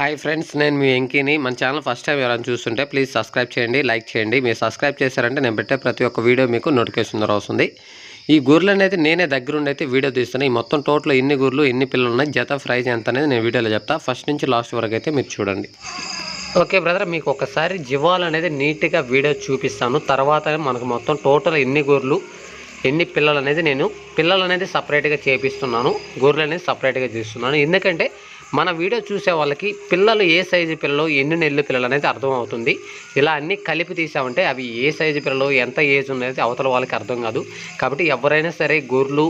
Hi friends నేను మీ వెంకీని. మన channel first time ఎవరైనా చూస్తుంటే ప్లీజ్ సబ్స్క్రైబ్ చేయండి లైక్ చేయండి. మీరు సబ్స్క్రైబ్ చేశారంటే నేను పెట్టే ప్రతి ఒక్క వీడియో మీకు నోటిఫికేషన్ ద్వారా వస్తుంది. ఈ గూర్లు అనేది నేనే దగ్గరుండి అయితే వీడియో తీస్తాను ఈ మొత్తం టోటల్ ఎన్ని గూర్లు ఎన్ని పిల్లలు ఉన్నాయి. జత ప్రైజ్ ఎంత అనేది నేను వీడియోలో చెప్తా. ఫస్ట్ నుంచి లాస్ట్ వరకు అయితే మీరు చూడండి. ఓకే బ్రదర్ మీకు ఒకసారి జివాల్ అనేది నీట్గా వీడియో చూపిస్తాను. తర్వాత మనకు మొత్తం టోటల్ ఎన్ని గూర్లు ఎన్ని పిల్లలు అనేది నేను పిల్లలు అనేది సపరేట్గా చేపిస్తున్నాను. గొర్రెలు అనేది సపరేట్గా చేస్తున్నాను. ఎందుకంటే మన వీడియో చూసే వాళ్ళకి పిల్లలు ఏ సైజు పిల్లలు ఎన్ని నెలలు పిల్లలు అనేది అర్థమవుతుంది. ఇలా అన్నీ కలిపి తీసామంటే అవి ఏ సైజు పిల్లలు ఎంత ఏజ్ ఉన్నది అవతల వాళ్ళకి అర్థం కాదు. కాబట్టి ఎవరైనా సరే గొర్రెలు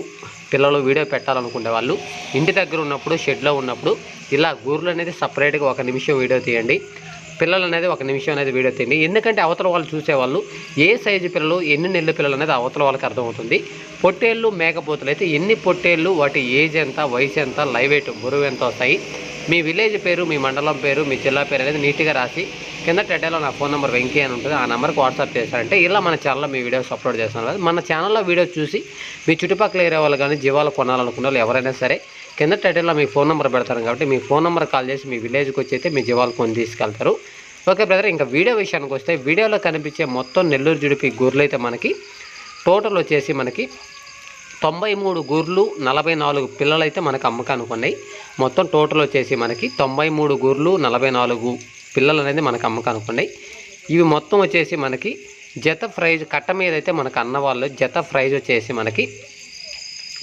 పిల్లలు వీడియో పెట్టాలనుకునే వాళ్ళు ఇంటి దగ్గర ఉన్నప్పుడు షెడ్లో ఉన్నప్పుడు ఇలా గొర్రెలు అనేది సపరేట్గా ఒక నిమిషం వీడియో తీయండి. పిల్లలు అనేది ఒక నిమిషం అనేది వీడియో తీయండి ఎందుకంటే అవతల వాళ్ళు చూసేవాళ్ళు ఏ సైజు పిల్లలు ఎన్ని నెలల పిల్లలు అనేది అవతల వాళ్ళకి అర్థమవుతుంది. పొట్టేళ్ళు మేకపోతులు అయితే ఎన్ని పొట్టేళ్ళు వాటి ఏజ్ ఎంత వయసు ఎంత లైవ్ వెయిట్ బరువు ఎంత వస్తాయి. మీ విలేజ్ పేరు మీ మండలం పేరు మీ జిల్లా పేరు అనేది నీట్గా రాసి కింద టెడ్డాలో నా ఫోన్ నెంబర్ వెంకీ అని ఉంటుంది. ఆ నెంబర్కి వాట్సాప్ చేశారంటే ఇలా మన ఛానల్లో మీ వీడియోస్ అప్లోడ్ చేస్తాను మన ఛానల్లో వీడియోస్ చూసి మీ చుట్టుపక్కల ఏరియా వాళ్ళు కానీ జీవాలు కొనాలనుకున్న వాళ్ళు ఎవరైనా సరే కింద టైటిల్లో మీ ఫోన్ నెంబర్ పెడతారు కాబట్టి మీ ఫోన్ నెంబర్ కాల్ చేసి మీ విలేజ్కి వచ్చి అయితే మీ జీవాలు కొని తీసుకెళ్తారు. ఓకే బ్రదర్ ఇంకా వీడియో విషయానికి వస్తే వీడియోలో కనిపించే మొత్తం నెల్లూరు జుడిపి గూర్లు అయితే మనకి టోటల్ వచ్చేసి మనకి తొంభై మూడు గూర్లు నలభై నాలుగు పిల్లలు అయితే మనకు అమ్మకానికి ఉన్నాయి. మొత్తం టోటల్ వచ్చేసి మనకి తొంభై మూడు గూర్లు నలభై నాలుగు పిల్లలు అనేది మనకు అమ్మకానికి ఉన్నాయి. ఇవి మొత్తం వచ్చేసి మనకి జత ప్రైజ్ కట్ట మీద అయితే మనకు అన్న వాళ్ళు జత ప్రైజ్ వచ్చేసి మనకి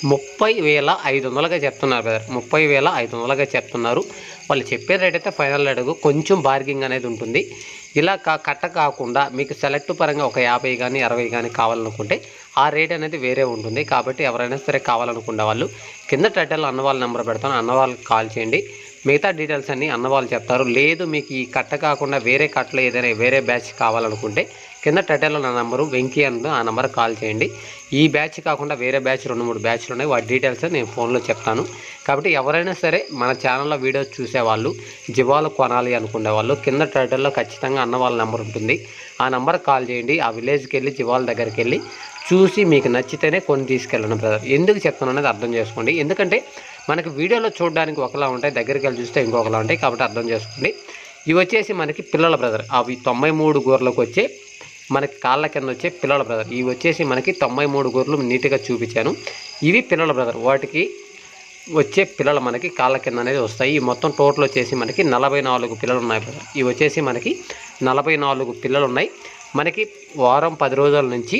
ముప్పై వేల ఐదు వందలుగా చెప్తున్నారు బ్రదర్ ముప్పై వేల ఐదు వందలుగా చెప్తున్నారు. వాళ్ళు చెప్పే రేట్ అయితే ఫైనల్ అడుగు. కొంచెం బార్గింగ్ అనేది ఉంటుంది. ఇలా కా కట్ట కాకుండా మీకు సెలెక్ట్ పరంగా ఒక యాభై కానీ అరవై కానీ కావాలనుకుంటే ఆ రేట్ అనేది వేరే ఉంటుంది. కాబట్టి ఎవరైనా సరే కావాలనుకునే వాళ్ళు కింద టైటిల్ అన్నవాళ్ళ నెంబర్ పెడతాను. అన్నవాళ్ళకి కాల్ చేయండి. మిగతా డీటెయిల్స్ అన్నీ అన్నవాళ్ళు చెప్తారు. లేదు మీకు ఈ కట్ట కాకుండా వేరే కట్టలో ఏదైనా వేరే బ్యాచ్ కావాలనుకుంటే కింద టైటిల్లో నా నెంబరు వెంకీ అని ఆ నెంబర్ కాల్ చేయండి. ఈ బ్యాచ్ కాకుండా వేరే బ్యాచ్ రెండు మూడు బ్యాచ్లు ఉన్నాయి. వాటి డీటెయిల్స్ నేను ఫోన్లో చెప్తాను. కాబట్టి ఎవరైనా సరే మన ఛానల్లో వీడియోస్ చూసేవాళ్ళు జివాలు కొనాలి అనుకునే వాళ్ళు కింద టైటిల్లో ఖచ్చితంగా అన్న వాళ్ళ నెంబర్ ఉంటుంది. ఆ నెంబర్ కాల్ చేయండి. ఆ విలేజ్కి వెళ్ళి జివాల దగ్గరికి వెళ్ళి చూసి మీకు నచ్చితేనే కొని తీసుకెళ్ళండి బ్రదర్. ఎందుకు చెప్తాను అనేది అర్థం చేసుకోండి. ఎందుకంటే మనకి వీడియోలో చూడడానికి ఒకలా ఉంటాయి దగ్గరికి వెళ్ళి చూస్తే ఇంకొకలా ఉంటాయి కాబట్టి అర్థం చేసుకోండి. ఇవి వచ్చేసి మనకి పిల్లల బ్రదర్. అవి తొంభై మూడు గోర్లకు వచ్చే మనకి కాళ్ళ కింద వచ్చే పిల్లల బ్రదర్ ఇవి వచ్చేసి మనకి తొంభై మూడు గొర్రెలు నీట్గా చూపించాను. ఇవి పిల్లల బ్రదర్ వాటికి వచ్చే పిల్లలు మనకి కాళ్ళ కింద అనేది వస్తాయి. ఈ మొత్తం టోటల్ వచ్చేసి మనకి నలభై నాలుగు పిల్లలు ఉన్నాయి బ్రదర్ ఇవి వచ్చేసి మనకి నలభై నాలుగు పిల్లలు ఉన్నాయి. మనకి వారం పది రోజుల నుంచి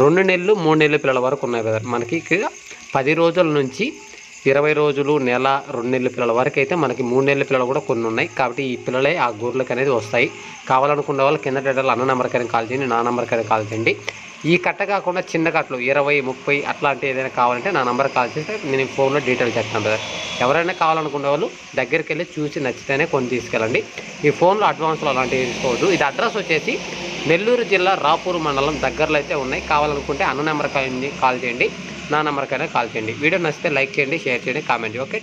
రెండు నెలలు మూడు నెలల పిల్లల వరకు ఉన్నాయి బ్రదర్ మనకి పది రోజుల నుంచి ఇరవై రోజులు నెల రెండు నెలల పిల్లల వరకు అయితే మనకి మూడు నెలల పిల్లలు కూడా కొన్ని ఉన్నాయి. కాబట్టి ఈ పిల్లలే ఆ గూర్లకు అనేది వస్తాయి. కావాలనుకున్న వాళ్ళు కింద డేటాలు అన్న నెంబర్కైనా కాల్ చేయండి నా నెంబర్కైనా కాల్ చేయండి. ఈ కట్ట కాకుండా చిన్న కట్టలు ఇరవై ముప్పై అట్లాంటి ఏదైనా కావాలంటే నా నెంబర్ కాల్ చేస్తే నేను ఫోన్లో డీటెయిల్ చెప్తాను బ్రదర్ ఎవరైనా కావాలనుకునే వాళ్ళు దగ్గరికి వెళ్ళి చూసి నచ్చితేనే కొన్ని తీసుకెళ్ళండి. ఈ ఫోన్లో అడ్వాన్స్లో అలాంటివి తీసుకోవద్దు ఇది అడ్రస్ వచ్చేసి నెల్లూరు జిల్లా రాపూర్ మండలం దగ్గరలో అయితే ఉన్నాయి. కావాలనుకుంటే అన్న నెంబర్ కాల్ చేయండి. నా నెంబర్కైనా కాల్ చేయండి. వీడియో నచ్చితే లైక్ చేయండి షేర్ చేయండి కామెంట్ ఓకే?